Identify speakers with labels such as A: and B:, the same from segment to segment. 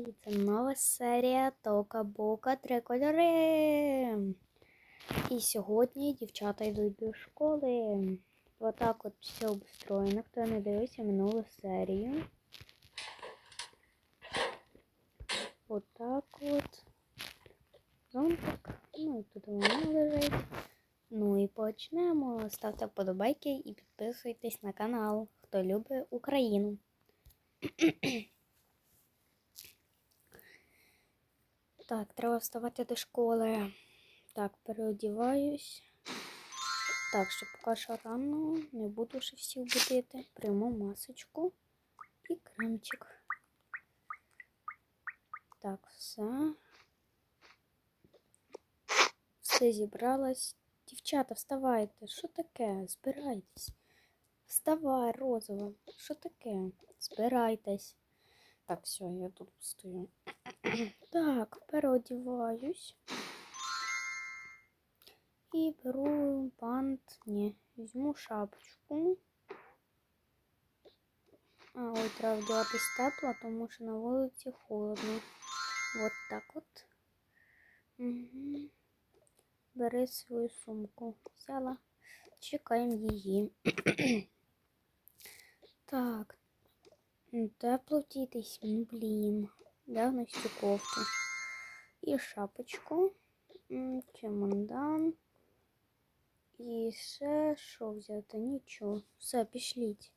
A: Це нова серія Тока Бока Три кольори. І сьогодні дівчата йдуть до школи. Отак от все обустроєно. Хто не дивився минулу серію. Отак от. Зонтик. Ну тут воно лежить. Ну і почнемо. Ставте вподобайки і підписуйтесь на канал, хто любить Україну. Так, треба вставати до школи. Так, переодіваюсь. Так, що поки що рано, не буду ще всіх будити. Прийму масочку і кремчик. Так, все. Все зібралась. Дівчата, вставайте. Що таке? Збирайтесь. Вставай, розова. Що таке? Збирайтесь. Так, все, я тут стою. Так, переодіваюсь. І беру бант. Ні, візьму шапочку. А, ой, треба вдягатись тепло, тому що на вулиці холодно. Вот так от. Угу. Бери свою сумку. Взяла. Чекаємо її. так. Тепло втітись, блін. Вдягну цю кофту. І шапочку. Чемодан. І ще що взяти? Нічого. Все, пішліть.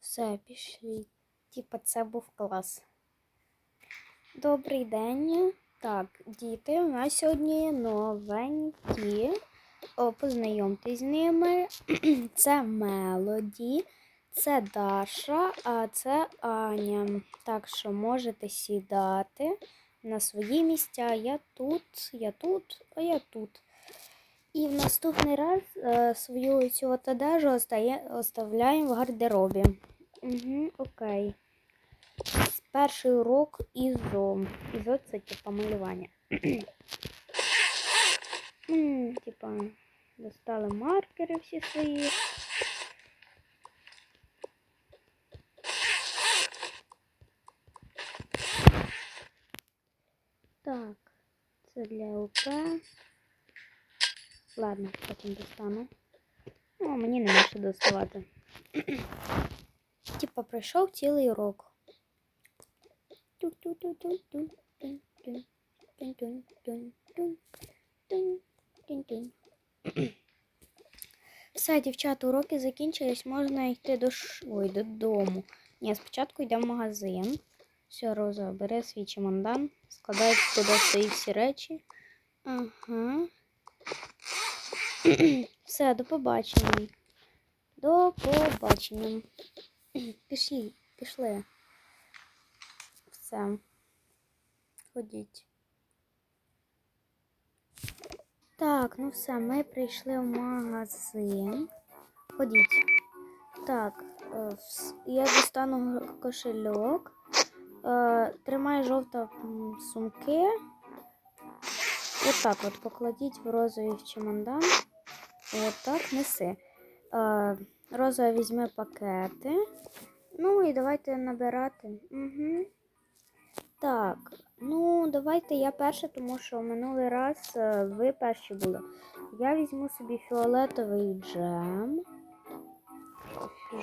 A: Все, пішліть. Типа це був клас. Добрий день. Так, діти, у нас сьогодні новенькі. О, познайомтесь з ними. Це Мелоді, це Даша, а це Аня. Так що можете сідати на свої місця. Я тут, я тут, а я тут. І в наступний раз е, свою цю от оставляємо в гардеробі. Угу, окей. Перший урок ізо. Ізо це типа малювання. Типа, достали маркери всі свої. Так, це для ОП. Ладно, потім достану. Ну, мені нема що доставати. Типа пройшов цілий урок. Все, дівчата, уроки закінчились, можна йти до ш... Ой, додому. Ні, спочатку йдемо в магазин. Все, Роза, бери свій чемодан, складай туди свої всі речі. Ага. Все, до побачення. До побачення. Пішли, пішли. Все. Ходіть. Так, ну все, ми прийшли в магазин. Ходіть. Так, е, я достану кошельок. Е, Тримай жовта сумки. Отак от покладіть в розовий чемодан. Отак неси. Е, Роза візьме пакети. Ну і давайте набирати. Угу. Так, ну давайте я перша, тому що минулий раз е, ви перші були. Я візьму собі фіолетовий джем,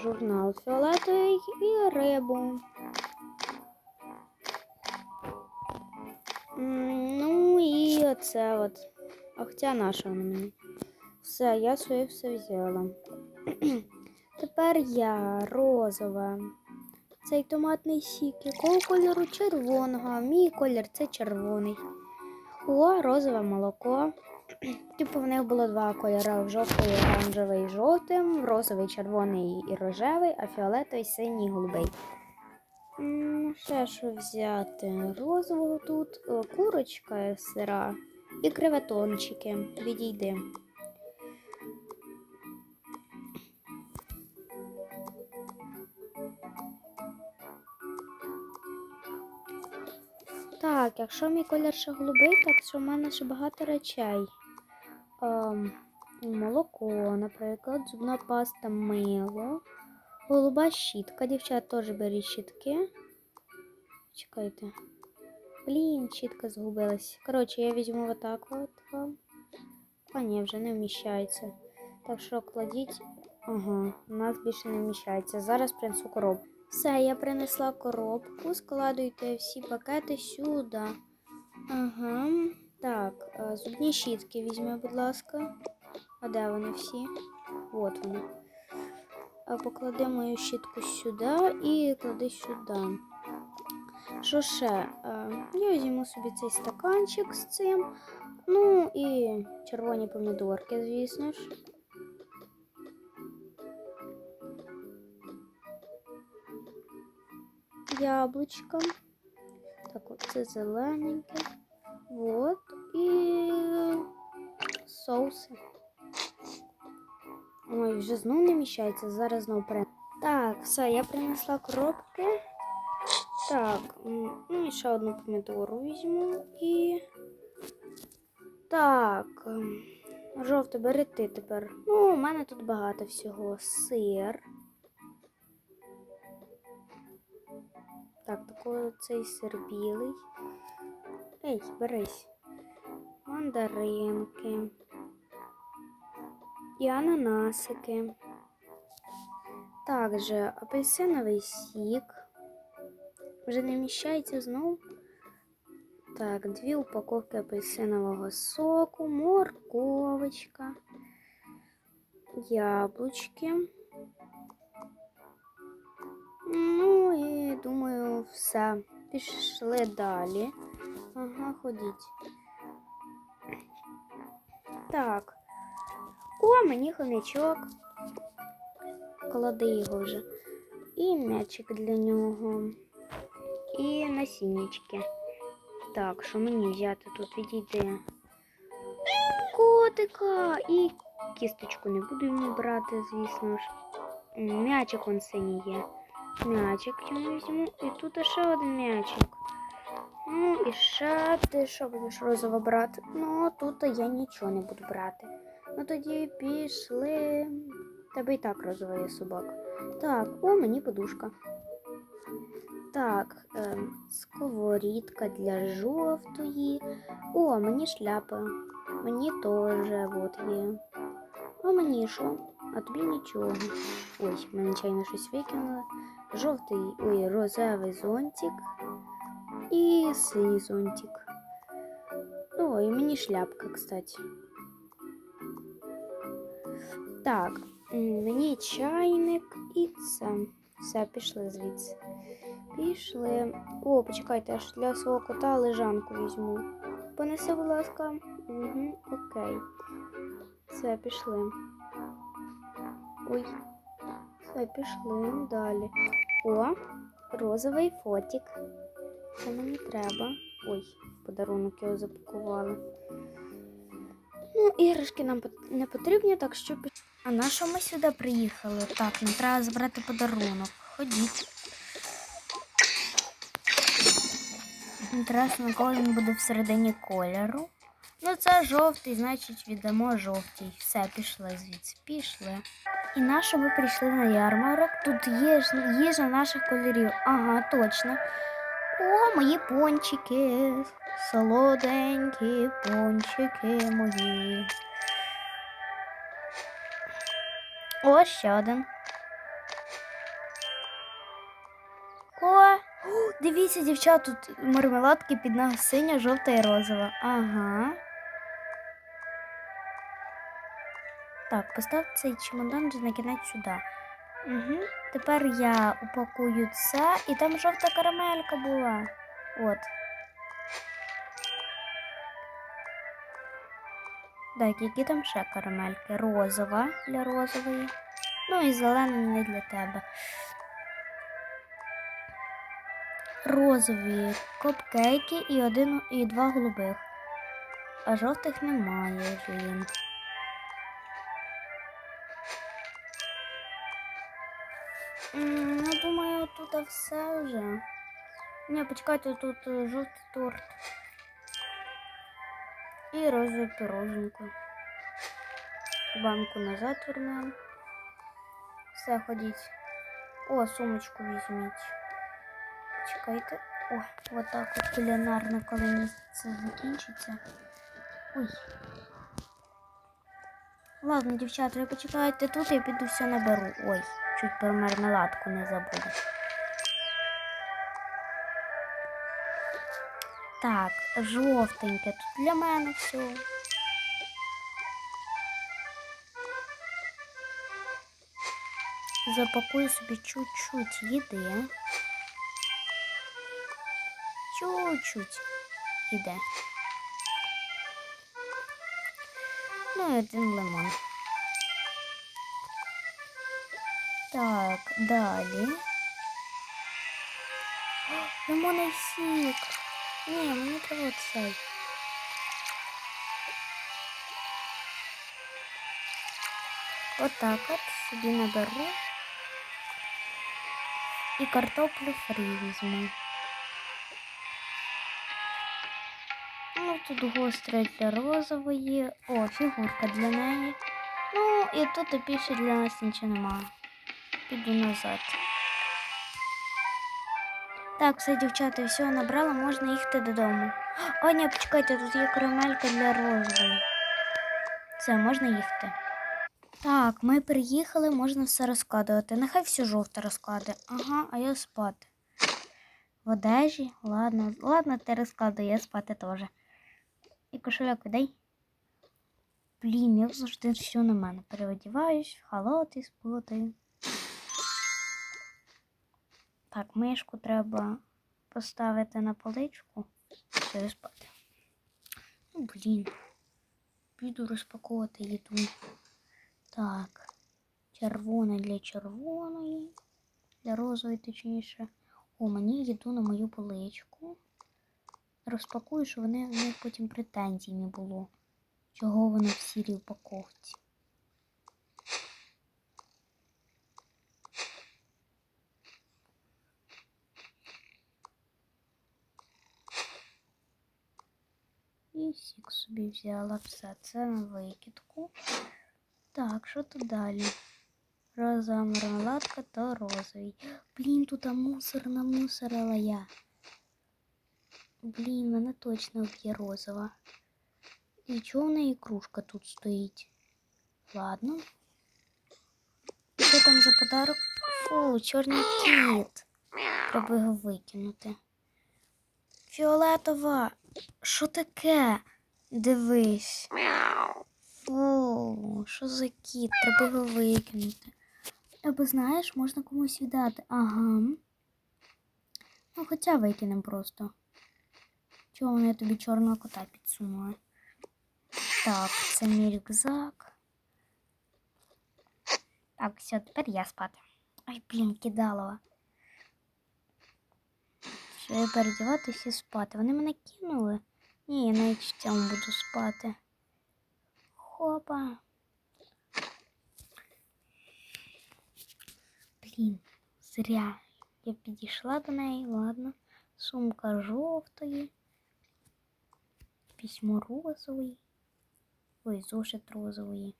A: журнал фіолетовий і рибу. Ну і оце от. А хоча наша вона мені. Все, я своє все взяла. Тепер я розова. Цей томатний сік. Якого кольору червоного? Мій колір це червоний. О, розове молоко. Типу в них було два кольори: жовтий, оранжевий жовтим, розовий, червоний і рожевий, а фіолетовий, синій голубий. Ще що взяти? Розового тут, о, курочка сира і креветончики. Відійди. Так, якщо мій колір ще голубий, так що в мене ще багато речей. Ем, молоко, наприклад, зубна паста, мило, голуба щітка. Дівчат теж беріть щітки. Чекайте. Блін, чітко згубилась. Коротше, я візьму отак от вам. А ні, вже не вміщається. Так що кладіть. Ага, у нас більше не вміщається. Зараз принесу коробку. Все, я принесла коробку. Складуйте всі пакети сюди. Ага. Так, е, зубні щітки візьми, будь ласка. А де вони всі? От вони. А поклади мою щітку сюди і клади сюди. Що ще? Е, Я візьму собі цей стаканчик з цим. Ну і червоні помідорки, звісно ж. Яблучко. Так, от це зелененьке. Вот. І соуси. Ой, вже знов не міщається, зараз знов при. Так, все, я принесла коробки. Так, ну і ще одну помідору візьму і. Так. ем, Жовте, бери ти тепер. Ну, у мене тут багато всього. Сир. Так, такий цей сир білий. Ей, берись. Мандаринки. І ананасики. Також апельсиновий сік. Вже не вміщається знову. Так, дві упаковки апельсинового соку, морковочка, яблучки. Ну і думаю, все. Пішли далі. Ага, ходіть. Так. О, мені хомячок. Клади його вже. І м'ячик для нього. І насіннячки. Так, що мені взяти тут відійти? Котика! І кісточку не буду йому брати, звісно ж. М'ячик он синій є. М'ячик йому візьму. І тут ще один м'ячик. Ну і ще ти що будеш розово брати? Ну, тут я нічого не буду брати. Ну тоді пішли. В Тебе і так розова є собака. Так, о, мені подушка. Так, ем, сковорідка для жовтої. О, мені шляпа. Мені теж от є. А мені що? А тобі нічого. Ой, ми нечайно щось викинули. Жовтий, ой, розовий зонтик і синій зонтик. О, і мені шляпка, кстати. Так, мені чайник і це. Все, пішли звідси. Пішли. О, почекайте, я ж для свого кота лежанку візьму. Понеси, будь ласка. Угу, окей. Все, пішли. Ой. Все, пішли далі. О, розовий фотик. Це мені треба. Ой, подарунок його запакували. Ну, іграшки нам не потрібні, так що А на що ми сюди приїхали? Так, нам треба забрати подарунок. Ходіть. Інтересно, коли він буде всередині кольору. Ну, це жовтий, значить віддамо жовтий. Все, пішли звідси. Пішли. І на що ми прийшли на ярмарок? Тут є їжа наших кольорів. Ага, точно. О, мої пончики. Солоденькі пончики мої. О, ще один. О, дивіться, дівчат, тут мармеладки під нас синя, жовта і розова. Ага. Так, постав цей чемодан вже на кінець сюди. Угу. Тепер я упакую це, і там жовта карамелька була. От. Так, які там ще карамельки? Розова для розової. Ну і зелена не для тебе. Розові копкейки і один і два голубих. А жовтих немає, блін. Ну, думаю, тут все вже. Ні, почекайте, тут е, жовтий торт. І розове пироженко. Банку назад вернемо. Все, ходіть. О, сумочку візьміть. Почекайте. Ой, вот так от кулінарно, коли це закінчиться. Ой. Ладно, дівчата, ви почекайте тут, я піду все наберу. Ой, чуть про мармеладку не забуду. Так, жовтеньке тут для мене все. Запакую собі чуть-чуть їди. Чуть-чуть іде. Ну і один лимон. Так, далі. Лимонний сік. Ні, мені треба цей. Отак от собі наберу. І картоплю фрі візьму. Ну, тут гостре для розової. О, фігурка для неї. Ну, і тут більше для нас нічого немає. Піду назад. Так, все, дівчата, все набрала, можна їхати додому. О, ні, почекайте, тут є карамелька для розової. Все, можна їхати. Так, ми приїхали, можна все розкладувати. Нехай все жовте розкладе. Ага, а я спати. В одежі? Ладно, ладно, ти розкладуй, я спати теж. І кошельок дай. Блін, як завжди все на мене. Переодіваюсь, халати спотаю. Так, мишку треба поставити на поличку. І спати. Ну, блін. Піду розпаковувати їду. Так. Червоне для червоної. Для розової, точніше. О, мені їду на мою поличку. Розпакую, щоб вони в них потім претензій не було. Чого вони в сірій упаковці. Сік собі взяла все. Це на викидку. Так, що тут далі? Розова мармеладка то розовий. Блін, тут мусор намусорила я. Блін, вона точно вб'є розова. І чого в неї кружка тут стоїть? Ладно. Що там за подарок? Фу, чорний кіт. Треба його викинути. Фіолетова. Що таке? Дивись. Фу, що за кіт? Треба його викинути. Або знаєш, можна комусь віддати. Ага. Ну, хоча викинемо просто. Чого вони тобі чорного кота підсунули? Так, це мій рюкзак. Так, все, тепер я спати. Ай, блін, кидалова. Я передіватися і спати. Вони мене кинули. Ні, я навіть в цьому буду спати. Хопа. Блін, зря. Я підійшла до неї, ладно. Сумка жовтої. Письмо розової. Ой, зошит розової.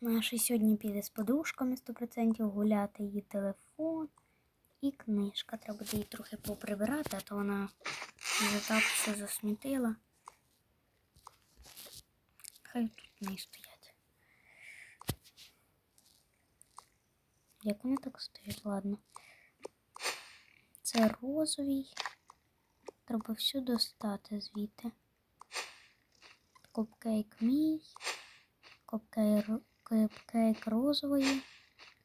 A: Наша сьогодні піде з подушками 100% гуляти її телефон і книжка. Треба буде її трохи поприбирати, а то вона вже так все засмітила. Хай тут не стоять. Як вони так стоять? Ладно. Це розовий. Треба все достати звідти. Копкейк мій, копкейк розової,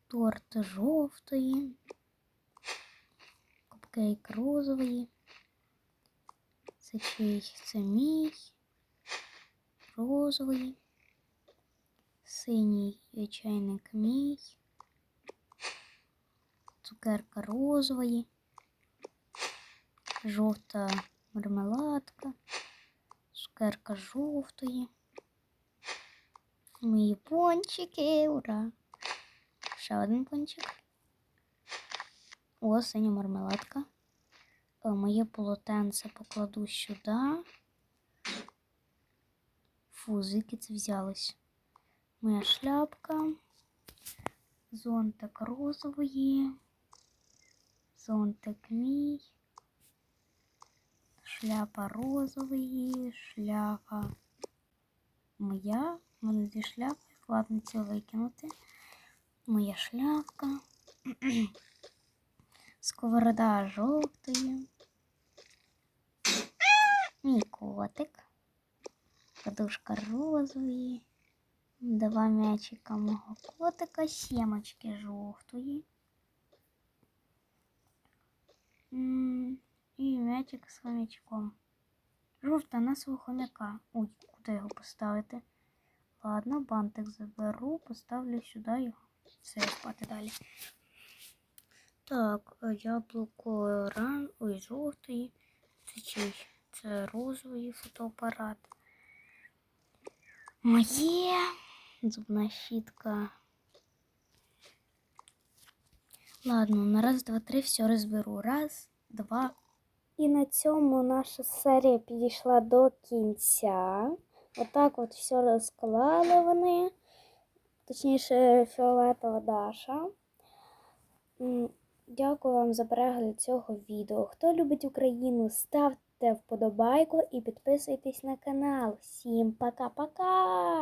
A: торт жовтої, копкейк розової. Це чий? Це мій, розовий, синій чайник мій, цукерка розової, жовта мармеладка цукерка жовтої. Мої пончики, ура! Ще один пончик. О, синя мармеладка. Моє полотенце покладу сюди. Фу, звідки це взялось? Моя шляпка. Зонтик розової. Зонтик мій. Шляпа розовий, шляпа моя. У мене дві шляпи. Ладно, це викинути. Моя шляпка. Сковорода жовтої. Мій котик. Подушка розової. Два м'ячика мого котика, сімочки жовтої. І м'ячик з хомячком. Жовта на свого хомяка. Ой, куди його поставити? Ладно, бантик заберу, поставлю сюди його. Все, спати далі. Так, яблуко ран... Ой, жовтої. Це чий? Це розовий фотоапарат. Моє зубна щітка. Ладно, на раз, два, три все розберу. Раз, два. І на цьому наша серія підійшла до кінця. Отак от все розклали вони. Точніше, фіолетова Даша. Дякую вам за перегляд цього відео. Хто любить Україну, ставте вподобайку і підписуйтесь на канал. Всім пока-пока!